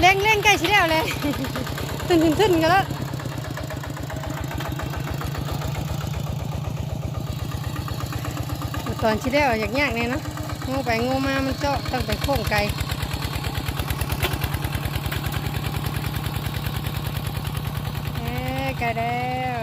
เร่งเร่งใกล้ชิแล้วเลยขึ้นขึ้นขึ้นกันแล้วตอนชิแล้วอยากยากเลยนะงูไปงูมามันเจาะต้องไปโค้งไกลเอ้ยไกลแล้ว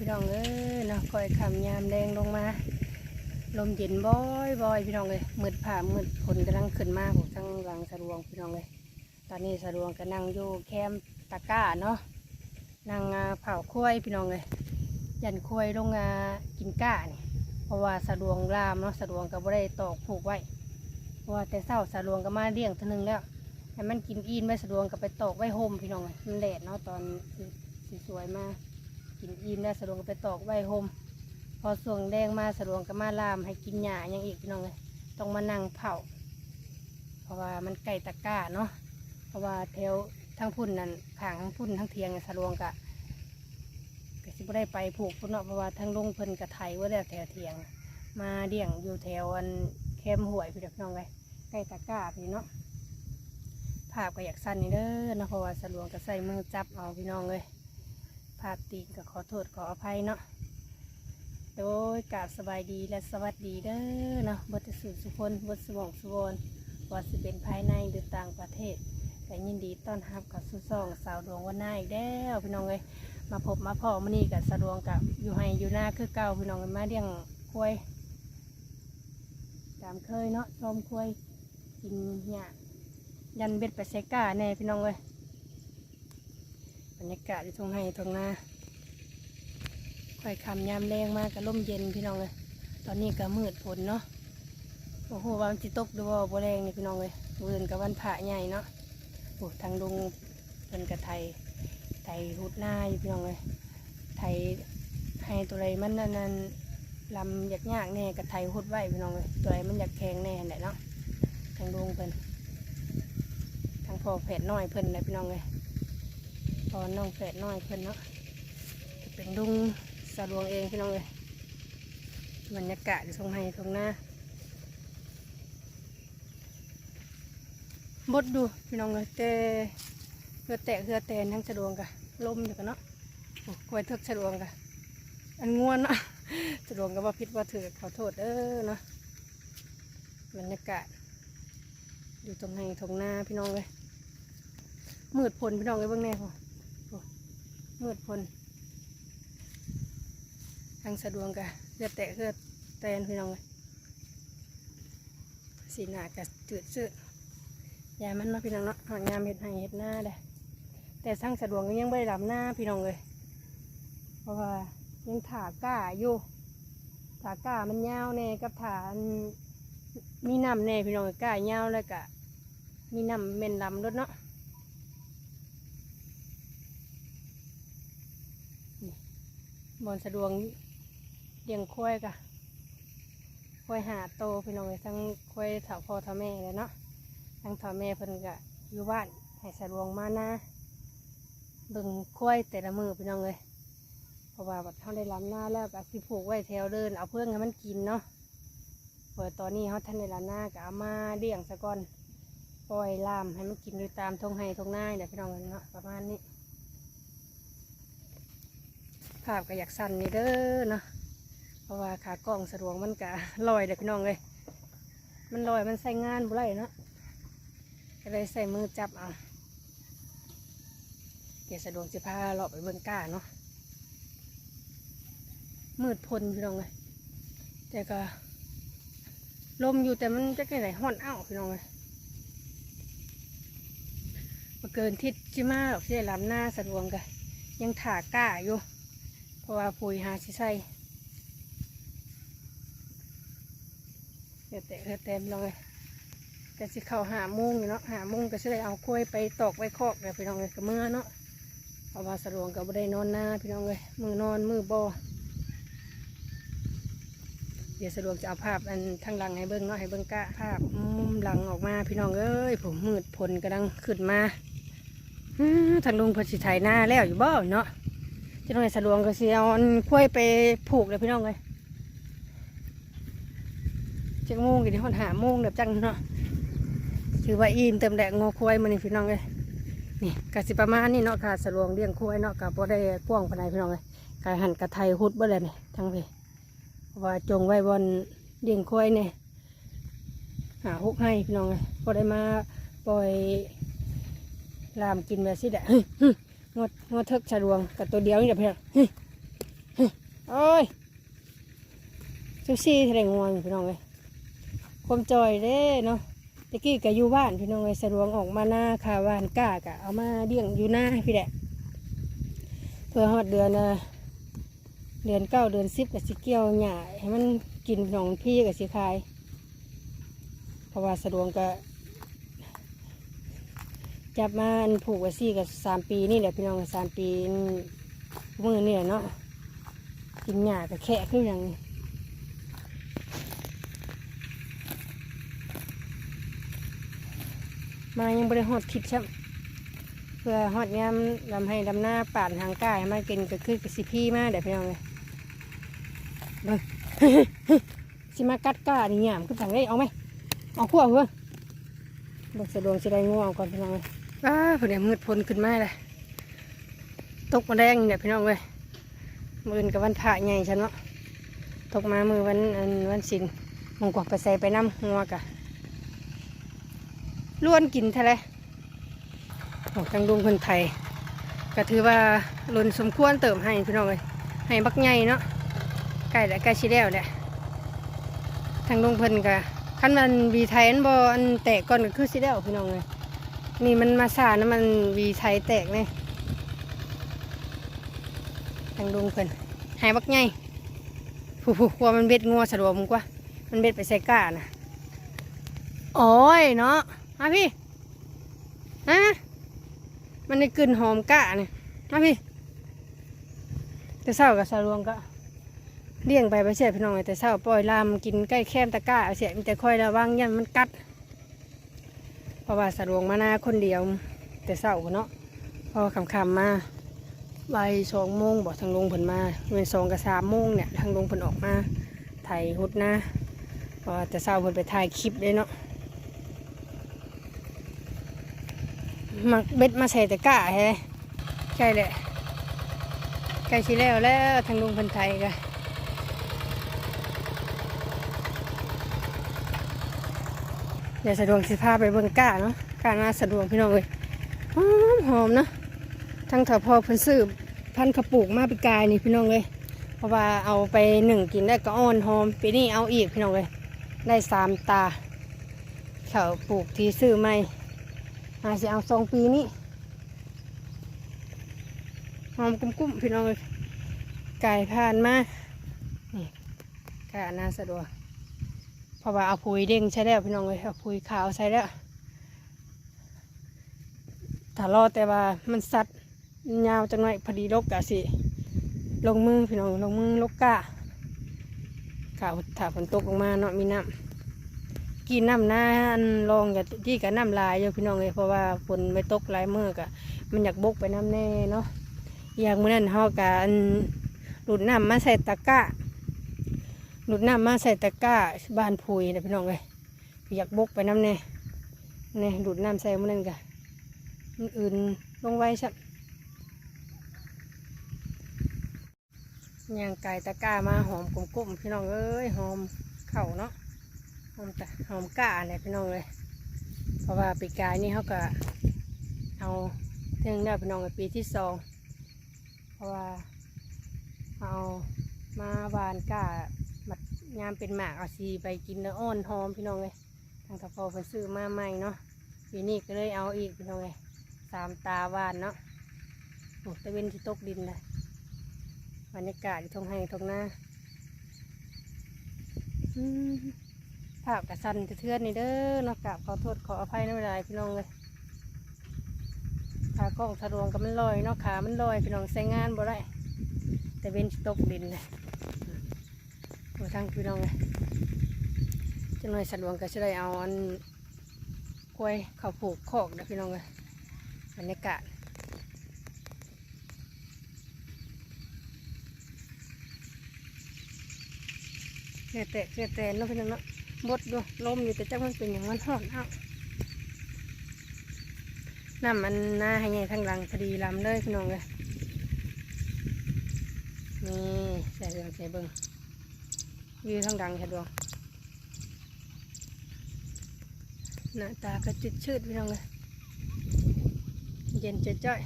พี่น้องเอ้ยเนาะคอยคำยามแดงลงมา ลมเย็นบ่อยบ่อยพี่น้องเลยมืดผ่ามืดฝนกำลังขึ้นมาผมทั้งหลังสะดวงพี่น้องเลยตอนนี้สะดวงก็นั่งอยู่แคมป์ตะกร้าเนาะนั่งเผาคุ้ยพี่น้องเลยยันคุ้ยลงอ่ากินก้านี่เพราะว่าสะดวงลามเนาะสะดวงก็บ่ได้ตอกผูกไว้เพราะว่าแต่เศร้าสะดวงก็มาเลี้ยงทีนึงแล้วให้มันกินอินไว้สะดวงก็ไปตอกไว้โฮมพี่น้องเลยมันแดดเนาะตอนสิสวยๆมา กินอิ่มแล้วสะดวกก็ไปตอกใบโฮมพอส่วงแดงมาสะดวกก็มาลาม ให้กินหญ้าอย่างอีกพี่น้องเลยต้องมานั่งเผาเพราะว่ามันไก่ตะกร้าเนาะเพราะว่าแถวทั้งพุ่นนั่นขางทั้งพุ่นทั้งเทียงสะดวกกะก็สิบได้ไปผูกพุ่นเนาะเพราะว่าทั้งลงเพิ่นกะไทยว่าแล้วแถวเทียง มาเดี่ยงอยู่แถวอันแคมห่วยพี่น้องเลยไก่ตะกร้าพี่เนาะภาพก็อยากสั้นนี่เด้อนะเพราะว่าสะดวกก็ใส่มือจับเอาพี่น้องเลย ภาพตีนก็ขอโทษขออภัยเนาะโดยกราบสบายดีและสวัสดีเด้อเนาะบทสุสุพลบทสมองสุวรรณว่าสิเป็นภายในหรือต่างประเทศแต่ยินดีต้อนรับกับสุซองสาวดวงวันหน้าอีกแล้วพี่น้องเลยมาพบมาพ่อมานี่กับสะดวงกับอยู่ให้อยู่หน้าคือเก่าพี่น้องมาเลี้ยงควายตามเคยเนาะชมควายกินหญ้ายันเบ็ดไปใส่ก้าแน่พี่น้องเลย บรรยากาศที่ทงให้ทงนาค่อยคำยามแรงมากก็ร่มเย็นพี่น้องเลยตอนนี้ก็มืดฝนเนาะโอ้โหวันจิตกดูว่าบ่แรงนี่พี่น้องเลยเวินกับวันพระใหญ่เนาะโอ้ทางลุงเป็นกระไทยไทยหุดหน้าอยู่พี่น้องเลยไทยให้ตัวไรมันนั่นนั่นลำยากยากแน่กับไทยหุดไว้พี่น้องเลยตัวไรมันอยากแข็งแน่แหละเนาะทางลุงเพิ่นทางพ่อแผดน้อยเพิ่นเลยพี่น้องเลย อน้องแฝดน้อยเพิ่นเนาะจะเป็นลุงสะดวงเองพี่น้องเลยบรรยากาศทรงไห้ทรงหน้าบดดูพี่น้องเลยแต่เรือแตกเรือแตนทั้งสะดวงกะลมอยู่กันเนาะกล้วยเทึกสะดวงกะอันง่วนเนาะสะดวงก็ว่าพิษว่าถือขอโทษเด้อเนาะบรรยากาศอยู่ตรงไห้ตรงหน้าพี่น้องเลยมืดพลพี่น้องเลยเบื้องแน่พอ มืดพลทางสะดวงกะเลือดแตะเลือดแตนพี่น้องเลยสีหน้ากะจืดชืดยามันเนาะพี่น้องเนาะหางามเห็ดให้เห็ดหน้าเด้แต่ทางสะดวงก็ยังไม่ได้ลำหน้าพี่น้องเลย เพราะว่ายังถาก้าอยู่ถาก้ามันยาวแน่กับถาอันมีน้ำแน่พี่น้องเอ้ยก้ายาวแล้วกะมีน้ำเม่นลำรถเนาะ บอนสะดวงเลี้ยงควายกะควายหาโตพี่น้องเลยทั้งควายเถาพ่อเถาแม่เลยเนาะทั้งเถาแม่เพิ่นกะอยู่บ้านให้สะดวงมานะเบิ่งควายแต่ละมือพี่น้องเลยเพราะว่าบัดเขาได้ลำหน้าแล้วก็สิผูกไว้แถวเดิน เอาเพื่อนให้มันกินเนาะเปิดตอนนี้เขาท่านได้ลำหน้าก็เอามาเลี้ยงซะก่อนปล่อยลามให้มันกินโดยตามทงไห้ทงหน้าเดี๋ยวพี่น้องเนาะประมาณนี้ ภาพก็อยากสั่นนี่เด้อเนาะเพราะว่าขากล้องสะดวกมันกะลอยเด็กพี่น้องเลยมันลอยมันใส่งานบุไรเนาะก็เลยใส่มือจับเอาเดี๋ยวสะดวกสิพาเลาไปเบิ่งก้าเนาะมืดพลพี่น้องเลยแต่ก็ลมอยู่แต่มันจะแค่ไหนห่อนอ้าวพี่น้องเลยมาเกินทิศจิมาหรอกที่ได้ลำหน้าสะดวกกันยังถาก้าอยู่ เพราะว่าปุ๋ยหาสิใส่เดี๋ยวแต่เออเต็มเลยแต่สิเข้าหามุงเนาะหามุงก็จะได้เอากล้วยไปตอกไว้คอกเลยไปลองเลยกับเมื่อเนาะเพราะว่าสะดวกก็บ่ได้นอนหน้าพี่น้องเลยมือนอนมือบ่เดี๋ยวสะดวกจะเอาภาพอันทางหลังให้เบิ้งเนาะให้เบิ้งกะภาพมุมหลังออกมาพี่น้องเอ้ยผมมืดผลกำลังขึ้นมาทางลุงพนสิไถหน้าแล้วอยู่บ่เนาะ จะต้องให้สะดวกก็สิเอาอันคุ้ยไปผูกเลยพี่น้องเลยเจ็ดโมงกี่ที่คนหาโมงเดี๋ยวจังเนาะถือว่าอิ่มเต็มแดกงอควายมานี่พี่น้องเลยนี่กะสิประมาณนี้เนาะค่ะสะลวงเลี้ยงคุ้ยเนาะกับพอได้กว้างปานใดพี่น้องเลยกายหันกะไทยฮุดบ่เลยนี่ทั้งพี่เพราะว่าจงไว้บนเลี้ยงคุ้ยเนี่ยหาฮุกให้พี่น้องเลยพอได้มาปล่อยลามกินแบบสิแหละ งดงดเทิกสะลวงกับตัวเดียวนี่แหละพี่น้อเฮ้ยเฮ้ยโอ้ยซูซี่แสดงงวงพี่น้องเลยความจอยเด้เนาะตะกี้ก็อยู่บ้านพี่น้องไอ้สะดวงออกมาหน้าคาวานก้ากะเอามาเลี้ยงอยู่หน้าพี่แหละเพื่อฮอดเดือนนะเดือนเก้าเดือนสิบกับสิเกี่ยวหญ้าให้มันกินของพี่กับสิคาย เพราะว่าสะดวงก็ จับมาอันผูกไว้ซี่กับสามปีนี่แหละพี่น้องสามปีมือนี่แหละเนาะกินหญ้ากับแค่คืออย่างมายังบริหอดคิดช่ำเพื่อหอดยามลำให้ดำหน้าป่านทางกายมากินก็คือกสิพี่มาเดี๋ยวพี่น้องเลยเบิ่งสิมากัดก้านี่หยามก็สั่งได้เอาไหมเอาขั้วเพื่อเบิกสะดวงสิได้ง่วงก่อนพี่น้องเลย อ้าพอดีมืดพ้นขึ้นมาเลยตกมาแดงเนี่ยพี่น้องเลยมือนกับวันพระใหญ่ฉันเนาะตกมามือวันอันวันศิลมงกวักไปใส่ไปน้ำหัวกะล้วนกินทะเลโอ้จังดวงคนไทยก็ถือว่าลุนสมควรเติมให้พี่น้องเลยให้บักใหญ่เนาะใกล้แล้วใกล้ชิแล้วแหละทางดวงเพิ่นก็ขั้นมันวีไทยอันบอันแตกก่อนก็คือชิแล้วพี่น้องเลย นี่มันมาสานะมันวีไทยแตกเนี่ยทางดงเพิ่นให้บักใหญ่ผู้ผู้กลัวมันเบ็ดงัวสะดวกมึงกว่า มันเบ็ดไปใส่ก้านะโอ้ยเนาะมาพี่นะมันได้กลิ่นหอมกะเนี่ยมาพี่แต่เศร้ากับสารวงก็เลี้ยงไปไปเสียพี่น้องแต่เศร้าปล่อยลามกินใกล้แคมตะก้าเอาเสียมีแต่คอยระวังยันมันกัด เพราะว่าสารวงมาหน้าคนเดียว แต่เศร้าเนาะพอคำคำๆมาใบสองโมงบอกทางลงผลมาเป็นสองกับสามโมงเนี่ยทางลงผลออกมาถ่ายหุดนะเพราะว่าแต่เศร้าผลไปถ่ายคลิปเลยเนาะมักเบ็ดมาใส่ตะกร้าแฮใช่แหละใกล้ชิแล้วแล้วทางลุงพันไทยก็เดี๋ยวสะดวกสิพาไปเบิ่งก้าเนาะก้าน่าสะดวกพี่น้องเลยหอมหอมเนาะทั้งถ้าพอเพิ่นซื้อพันธุ์กระปุกมาปีกายนี่พี่น้องเลยเพราะว่าเอาไปหนึ่งกินได้ก็อ่อนหอมปีนี้เอาอีกพี่น้องเลยได้สามตาเขาปลูกที่ซื้อใหม่อาจจะเอาสองปีนี้หอมกุ้มๆพี่น้องเลยไก่ผ่านมานี่ไก่น่าสะดวก ราะว่าเอาพุยเด้งใช้แล้วพี่น้องเลยเอาพุยขาวใช้แล้วถ้ารอแต่ว่ามันสัดยาวจังหน่อยพอดีลกกะสิ ลงมือพี่น้องลงมือลกกะกะถ้าฝนตกลงมาเนาะมีน้ำกินน้ำน้าอันลองอย่าที่กับน้ำลายอยู่พี่น้องเลยเพราะว่าฝนไม่ตกหลายมือกะมันอยากบกไปน้ำแน่เนาะอย่างมื่อนั้นเฮากะอันหลุดน้ำมาใส่ตะกร้า หลุดน้ำมาใส่ตะกร้าบ้านพุยนะพี่น้องเลยอยากบกไปน้ำแน่เนี่ยหลุดน้ำใส่มื่อนั้นกะมันอื่นลงไว้ชัดย่างไก่ตะกร้ามาหอมกลุ่มๆพี่น้องเอ้ยหอมเข่าเนาะหอมแต่หอมกะเนี่ยพี่น้องเลยเพราะว่าปีกายนี่เขาก็เอาเท่งได้พี่น้องกับปีที่สองเพราะว่าเอามาหวานกะมัด ยามเป็นหมากเอาซีไปกินแล้วอ้อนหอมพี่น้องเลยทางตะพอไปซื้อมาใหม่เนาะปีนี้ก็เลยเอาอีกพี่น้องเลยสามตาหวานเนาะโอ้ตะเวนที่ตกดินเลยบรรยากาศที่ทงให้ทงหน้าอืมภาพกระสันเทือนนี่เด้อเนอกกราบขอโทษขออภัยในเวลาพี่น้องเลยขากล้องสะดวงก็มันลอยเนาะขา มันลอยพี่น้องใช้งานบ่ได้แต่เว้นตกดินเลย โอ้ทั้งพี่น้องเลยจะหน่อยสะดวกก็จะได้เอาอันกล้วยเขาผูกคอกนะพี่น้องเลยบรรยากาศเกลือแตะเกลือแตนเนาะพี่น้องเนาะบดดูลมอยู่แต่จักมันเป็นอย่างมันหอนเอาน้ำมันหน้าให้ใหญ่ทางหลังพอดีลำเลยพี่น้องเลยนี่ใส่เรื่องใส่เบิ้ง ยืดทั้งดังแค่ดวงหน้าตาก็จุดชืดพี่น้องเลยเย็นจะจ้อย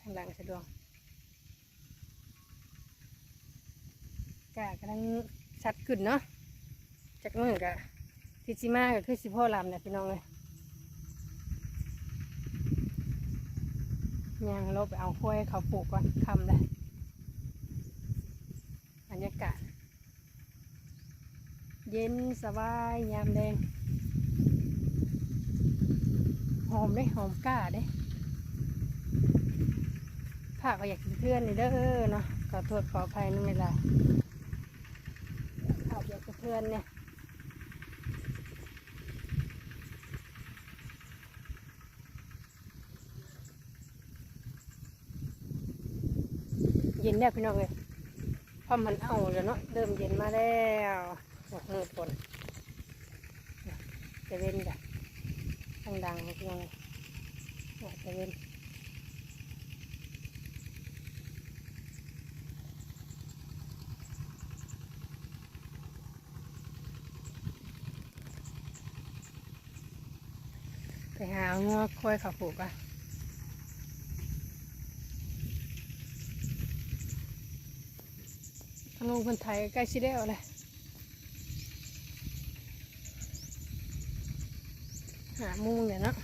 ทางดังสะดวกกากำลังชัดขึ้นเนาะจากมือกะที่สิมาก็คือสิพ่อลำเนี่ยพี่น้องเลยย่างลบไปเอากล้วยเขาปลูกก่อนคำเลย รรยากาศ เย็นสบายยามแดงหอมเด้หอมกล้าเด้ผ้าก็อยากกินเพื่อนนี่เด้อเนาะขอโทษขออภัยนั่นเวลาข้าวอยากกินเพื่อนเนี่ยเย็นแล้พี่น้องเลย พอมันเอาแล้วเนาะเริ่มเย็นมาแล้วหมดมือฝนจะเว้นจ้ะทางดังพี่น้องยเนี่ยจะเว้นไปหาเอางอค่อยขับผูกอะ ลงคนไทยใกล้ชิด้เอาเลยหามุงเนี่ยเนาะ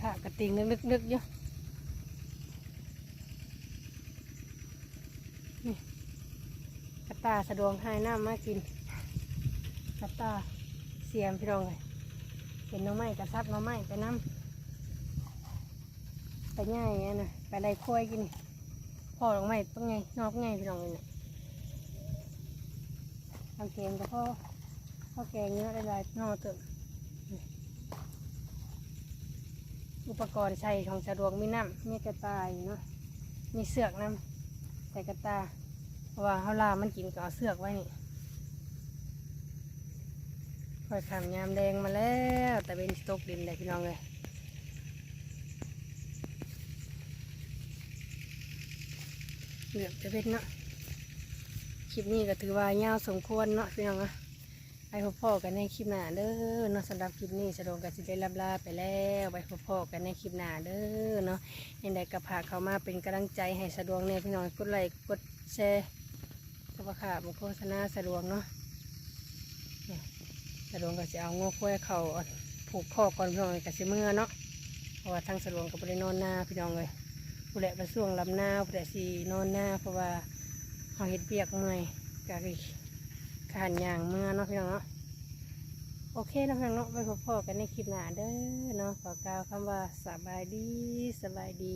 ถ้ากระติงนึกๆอยู่นี่กระตาสะดวกให้น้ำมากิน กับตาเสียมพี่รองเลยเป็นน้องไม้กระซับน้องไม้ไปน้ำไปง่ายอะนะไปได้ค่อยกินพ่อหน้อไม้ต้องไงนอกไงพี่รองเลยเนี่ยทำเกงกับพ่อพ่อแกงเนื้อได้หลยนอเติมอุปกรณ์ใช้ของสะดวกมีน้ำมีกระตายเนาะมีเสือกน้ำใส่กระตาเพราะว่าเขาลามันกินก็เอาเสือกไว้นี่ ค่อยขามยามแดงมาแล้วแต่เป็นสตกดินเลยพี่น้องเลยเหลือบจะเป็นเนาะคลิปนี้ก็ถือว่ายาวสมควรเนาะพี่น้องเนาะไปพบพ่อกันในคลิปหน้าเด้อเนาะสำหรับคลิปนี้สะดวกกันสิได้ลำลาไปแล้วไปพบพ่อกันในคลิปหน้าเด้อเนาะยังไงก็พาเขามาเป็นกำลังใจให้สะดวกเนี่ยพี่น้องกดไลค์กดแชร์ก็ว่าบุโฆษณาสะดวกเนาะ สะดวงก็จะเอางอกกล้วยเขาผูกคอก่อนพี่น้องกับสิเมื่อเนาะเพราะว่าทางสะดวงก็ไปนอนหน้าพี่น้องเลยผู้ใดไปส่วงลำหน้าผู้ใดสีนอนหน้าเพราะว่าเขาเห็ดเบียกเมื่อยก็คือการยางเมื่อเนาะพี่น้องเนาะโอเคนะพี่น้องเนาะไปพบๆกันในคลิปหน้าเด้อเนาะขอกล่าวคำว่าสบายดีสบายดี